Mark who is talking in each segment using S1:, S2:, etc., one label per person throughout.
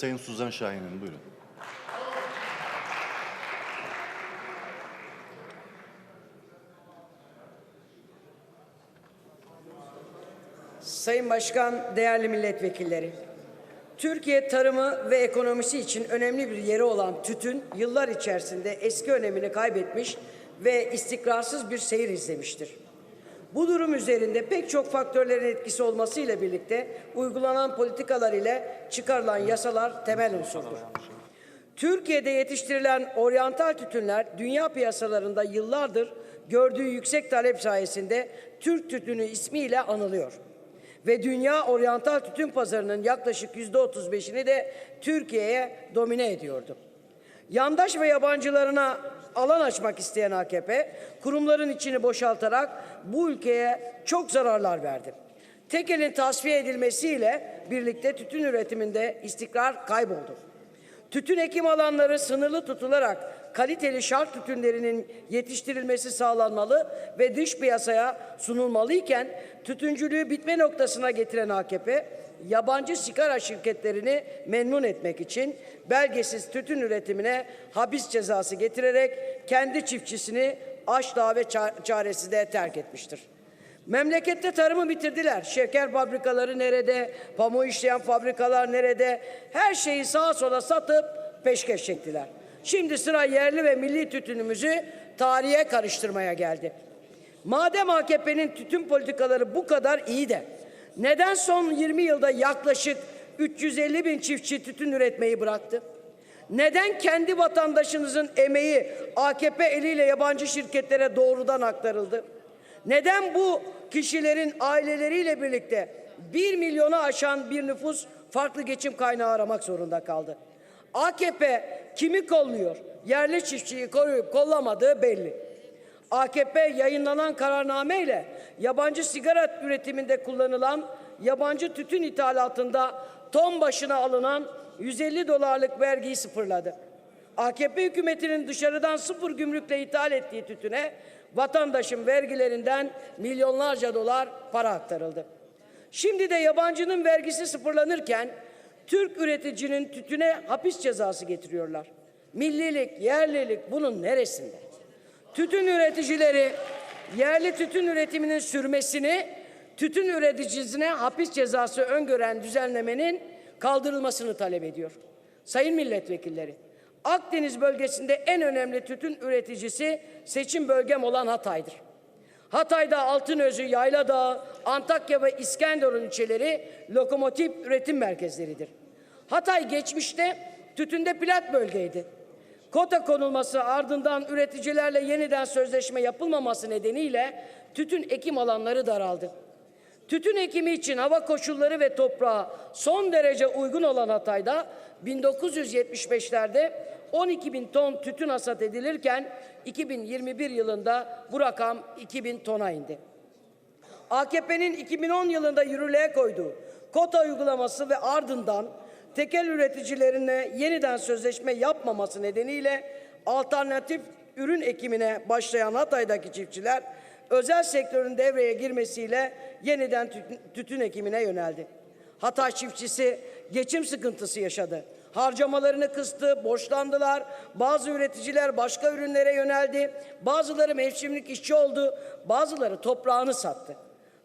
S1: Sayın Suzan Şahin'in. Buyurun.
S2: Sayın Başkan, değerli milletvekilleri. Türkiye tarımı ve ekonomisi için önemli bir yeri olan tütün yıllar içerisinde eski önemini kaybetmiş ve istikrarsız bir seyir izlemiştir. Bu durum üzerinde pek çok faktörlerin etkisi olmasıyla birlikte uygulanan politikalar ile çıkarılan yasalar temel unsurdur. Türkiye'de yetiştirilen oryantal tütünler dünya piyasalarında yıllardır gördüğü yüksek talep sayesinde Türk tütünü ismiyle anılıyor. Ve dünya oryantal tütün pazarının yaklaşık yüzde otuz beşini de Türkiye'ye domine ediyordu. Yandaş ve yabancılarına alan açmak isteyen AKP, kurumların içini boşaltarak bu ülkeye çok zararlar verdi. Tekel'in tasfiye edilmesiyle birlikte tütün üretiminde istikrar kayboldu. Tütün ekim alanları sınırlı tutularak kaliteli şart tütünlerinin yetiştirilmesi sağlanmalı ve dış piyasaya sunulmalıyken tütüncülüğü bitme noktasına getiren AKP yabancı sigara şirketlerini memnun etmek için belgesiz tütün üretimine hapis cezası getirerek kendi çiftçisini açlığa ve ça- çaresizliğe terk etmiştir. Memlekette tarımı bitirdiler. Şeker fabrikaları nerede? Pamuğu işleyen fabrikalar nerede? Her şeyi sağa sola satıp peşkeş çektiler. Şimdi sıra yerli ve milli tütünümüzü tarihe karıştırmaya geldi. Madem AKP'nin tütün politikaları bu kadar iyi de neden son 20 yılda yaklaşık 350 bin çiftçi tütün üretmeyi bıraktı? Neden kendi vatandaşınızın emeği AKP eliyle yabancı şirketlere doğrudan aktarıldı? Neden bu kişilerin aileleriyle birlikte 1 milyonu aşan bir nüfus farklı geçim kaynağı aramak zorunda kaldı? AKP kimi kolluyor? Yerli çiftçiyi koruyup kollamadığı belli. AKP yayınlanan kararnameyle yabancı sigara üretiminde kullanılan yabancı tütün ithalatında ton başına alınan 150 dolarlık vergiyi sıfırladı. AKP hükümetinin dışarıdan sıfır gümrükle ithal ettiği tütüne vatandaşın vergilerinden milyonlarca dolar para aktarıldı. Şimdi de yabancının vergisi sıfırlanırken Türk üreticinin tütüne hapis cezası getiriyorlar. Millilik, yerlilik bunun neresinde? Tütün üreticileri yerli tütün üretiminin sürmesini tütün üreticisine hapis cezası öngören düzenlemenin kaldırılmasını talep ediyor. Sayın milletvekilleri, Akdeniz bölgesinde en önemli tütün üreticisi seçim bölgem olan Hatay'dır. Hatay'da Altınözü, Yayladağ, Antakya ve İskenderun ilçeleri lokomotif üretim merkezleridir. Hatay geçmişte tütünde plat bölgeydi. Kota konulması ardından üreticilerle yeniden sözleşme yapılmaması nedeniyle tütün ekim alanları daraldı. Tütün ekimi için hava koşulları ve toprağı son derece uygun olan Hatay'da 1975'lerde 12 bin ton tütün hasat edilirken 2021 yılında bu rakam 2000 tona indi. AKP'nin 2010 yılında yürürlüğe koyduğu kota uygulaması ve ardından tekel üreticilerine yeniden sözleşme yapmaması nedeniyle alternatif ürün ekimine başlayan Hatay'daki çiftçiler özel sektörün devreye girmesiyle yeniden tütün, ekimine yöneldi. Hatay çiftçisi geçim sıkıntısı yaşadı. Harcamalarını kıstı, borçlandılar. Bazı üreticiler başka ürünlere yöneldi. Bazıları mevsimlik işçi oldu. Bazıları toprağını sattı.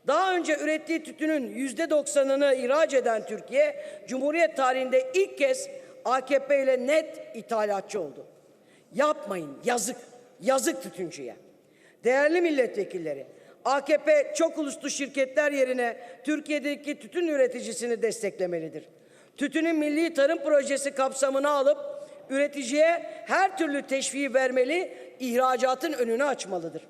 S2: Daha önce ürettiği tütünün yüzde doksanını ihraç eden Türkiye, Cumhuriyet tarihinde ilk kez AKP ile net ithalatçı oldu. Yapmayın, yazık, yazık tütüncüye. Değerli milletvekilleri, AKP çok uluslu şirketler yerine Türkiye'deki tütün üreticisini desteklemelidir. Tütünün milli tarım projesi kapsamına alıp üreticiye her türlü teşviği vermeli, ihracatın önünü açmalıdır.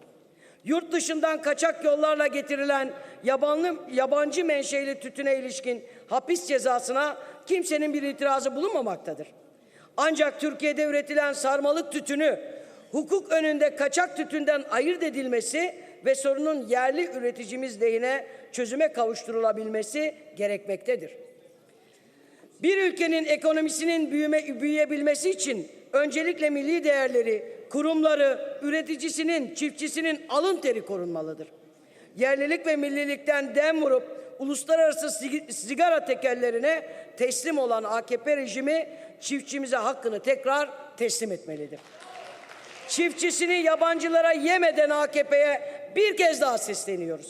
S2: Yurt dışından kaçak yollarla getirilen yabancı, yabancı menşeli tütüne ilişkin hapis cezasına kimsenin bir itirazı bulunmamaktadır. Ancak Türkiye'de üretilen sarmalık tütünü hukuk önünde kaçak tütünden ayırt edilmesi ve sorunun yerli üreticimiz lehine çözüme kavuşturulabilmesi gerekmektedir. Bir ülkenin ekonomisinin büyüme, büyüyebilmesi için öncelikle milli değerleri, kurumları, üreticisinin, çiftçisinin alın teri korunmalıdır. Yerlilik ve millilikten dem vurup uluslararası sig- sigara tekellerine teslim olan AKP rejimi çiftçimize hakkını tekrar teslim etmelidir. Çiftçisini yabancılara yemeden AKP'ye bir kez daha sesleniyoruz.